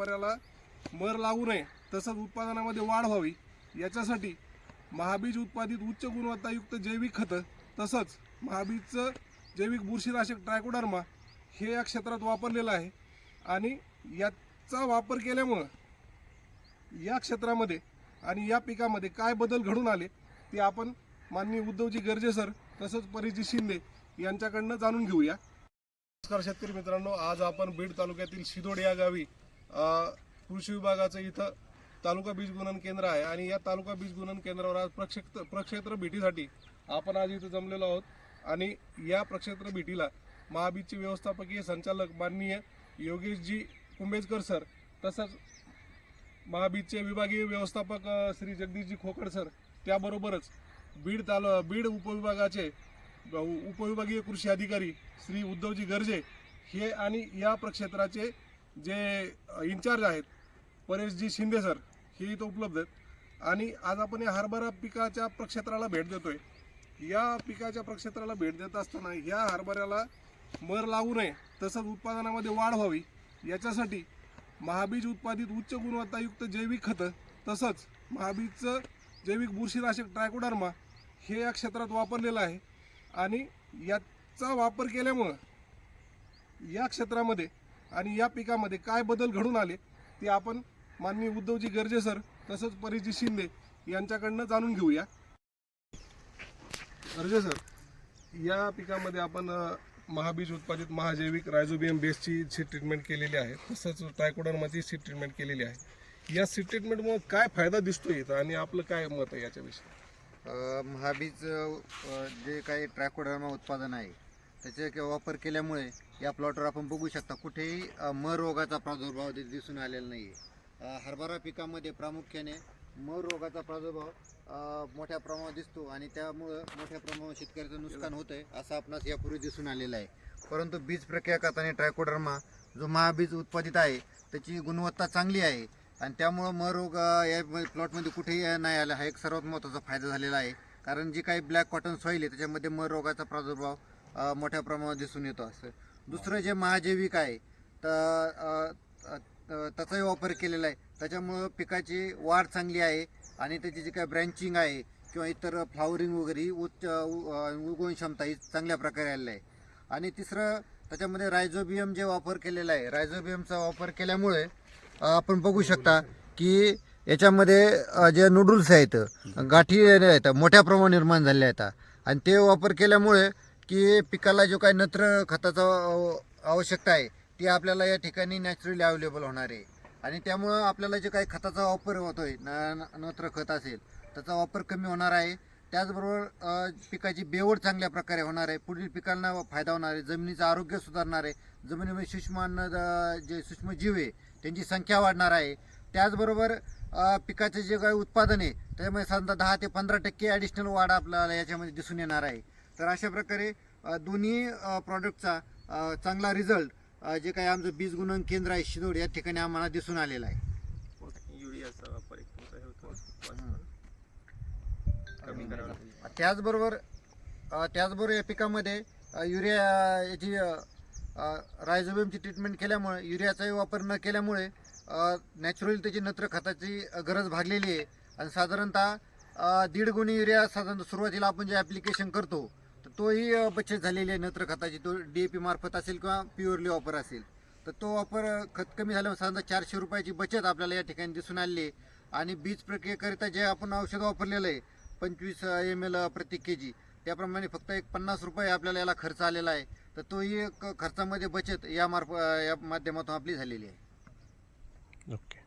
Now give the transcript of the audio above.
शेतकऱ्याला मर लागू नये तसंच उत्पादनामध्ये वाढ व्हावी. याच्यासाठी महाबीज उत्पादित उच्च गुणवत्तायुक्त जैविक खतं तसंच महाबीजचं जैविक बुरशीनाशक ट्रायकोडर्मा हे या क्षेत्रात वापरलेलं आहे. आणि याचा वापर केल्यामुळं या क्षेत्रामध्ये आणि या पिकामध्ये काय बदल घडून आले ते आपण माननीय उद्धवजी गर्जे सर तसंच परिजी शिंदे यांच्याकडनं जाणून घेऊया. नमस्कार शेतकरी मित्रांनो आज आपण बीड तालुक्यातील शिदोड या गावी कृषी विभागाचं इथं तालुका बीज गुणन केंद्र आहे आणि या तालुका बीज गुणन केंद्रावर आज प्रक्षेत्र प्रक्षेत्र भेटीसाठी आपण आज इथं जमलेलो आहोत. आणि या प्रक्षेत्र भेटीला महाबीजचे व्यवस्थापकीय संचालक माननीय योगेशजी कुंभेजकर सर तसंच महाबीजचे विभागीय व्यवस्थापक श्री जगदीशजी खोकड सर त्याबरोबरच बीड ताल बीड उपविभागाचे उपविभागीय कृषी अधिकारी श्री उद्धवजी गर्जे हे आणि या प्रक्षेत्राचे जे इन्चार्ज आहेत परेशजी शिंदे सर हे इथं उपलब्ध आहेत. आणि आज आपण या हरभरा पिकाच्या प्रक्षेत्राला भेट देतोय. या पिकाच्या प्रक्षेत्राला भेट देत असताना या हरभऱ्याला मर लागू नये तसंच उत्पादनामध्ये वाढ व्हावी. याच्यासाठी महाबीज उत्पादित उच्च गुणवत्तायुक्त जैविक खतं तसंच महाबीजचं जैविक बुरशीनाशक ट्रायकोडर्मा हे या क्षेत्रात वापरलेलं आहे. आणि याचा वापर केल्यामुळं या क्षेत्रामध्ये आणि या पिकामध्ये काय बदल घडून आले ते आपण माननीय उद्धवजी गर्जे सर तसंच परिजी शिंदे यांच्याकडनं जाणून घेऊया. गर्जे सर या पिकामध्ये आपण महाबीज उत्पादित महाजैविक रायझोबियम बेसची सीड ट्रीटमेंट केलेली आहे तसंच ट्रायकोडर्माची सीड ट्रीटमेंट केलेली आहे. या सीड ट्रीटमेंटमुळे काय फायदा दिसतो इथं आणि आपलं काय मत आहे याच्याविषयी? महाबीज जे काही ट्रॅकोडर्मा उत्पादन आहे त्याचा वापर केल्यामुळे या प्लॉटवर आपण बघू शकता कुठेही म मर रोगाचा प्रादुर्भाव दिसून आलेला नाही आहे हरभरा पिकामध्ये प्रामुख्याने मर रोगाचा प्रादुर्भाव मोठ्या प्रमाणात दिसतो आणि त्यामुळं मोठ्या प्रमाणात शेतकऱ्याचं नुकसान होतं आहे असं आपणास यापूर्वी दिसून आलेलं आहे. परंतु बीज प्रक्रिया करताना ट्रायकोडर्मा जो महाबीज उत्पादित आहे त्याची गुणवत्ता चांगली आहे आणि त्यामुळं म रोग या प्लॉटमध्ये कुठेही नाही आला. हा एक सर्वात महत्त्वाचा फायदा झालेला आहे. कारण जी काही ब्लॅक कॉटन सॉईल आहे त्याच्यामध्ये मर रोगाचा प्रादुर्भाव मोठ्या प्रमाणात दिसून येतो असं. दुसरं जे महाजैविक आहे तर त्याचाही वापर केलेला आहे. त्याच्यामुळं पिकाची वाढ चांगली आहे आणि त्याची जी काही ब्रँचिंग आहे किंवा इतर फ्लावरिंग वगैरे ही उच्च उ- उगवण क्षमता ही चांगल्या प्रकारे आलेली आहे. आणि तिसरं त्याच्यामध्ये रायझोबियम जे वापर केलेला आहे रायझोबियमचा वापर केल्यामुळे आपण बघू शकता की याच्यामध्ये जे नूडल्स आहेत गाठी आहेत मोठ्या प्रमाणात निर्माण झालेल्या आहेत. आणि ते वापर केल्यामुळे की पिकाला जो काही नत्र खताचा आवश्यकता आहे ती आपल्याला या ठिकाणी नॅचरली अवेलेबल होणार आहे. आणि त्यामुळं आपल्याला जे काही खताचा वापर होतो आहे न- नत्र खत असेल त्याचा वापर कमी होणार आहे. त्याचबरोबर पिकाची बेवड चांगल्या प्रकारे होणार आहे. पुढील पिकांना फायदा होणार आहे. जमिनीचं आरोग्य सुधारणार आहे. जमिनीमध्ये सूक्ष्म अन्न जे सूक्ष्मजीव आहे त्यांची संख्या वाढणार आहे. त्याचबरोबर पिकाचे जे काही उत्पादन आहे त्याच्यामध्ये साधारणतः दहा ते पंधरा टक्के ॲडिशनल वाढ आपल्याला याच्यामध्ये दिसून येणार आहे. तर अशा प्रकारे दोन्ही प्रॉडक्टचा चांगला रिझल्ट जे काही आमचं बीज गुणन केंद्र आहे शिदोड या ठिकाणी आम्हाला दिसून आलेला आहे. त्याचबरोबर त्याचबरोबर या पिकामध्ये युरिया याची रायझोबियमची ट्रीटमेंट केल्यामुळे युरियाचाही वापर न केल्यामुळे नॅचरली त्याची नत्र खताची गरज भागलेली आहे आणि साधारणतः दीड गुणी युरिया साधारण सुरुवातीला आपण जे ॲप्लिकेशन करतो तोही बचत झालेली आहे नत्र खताची. तो डी ए पी मार्फत असेल किंवा प्युअरली वापर असेल. तर तो वापर खत कमी झाल्यामुळे साधारण चारशे रुपयाची बचत आपल्याला या ठिकाणी दिसून आली आहे. आणि बीज प्रक्रियेकरिता जे आपण औषध वापरलेलं आहे पंचवीस एम एल प्रति के जी त्याप्रमाणे फक्त एक पन्नास रुपये आपल्याला याला खर्च आलेला आहे. तर तोही एक खर्चामध्ये बचत या मार्फ या माध्यमातून आपली झालेली आहे. ओके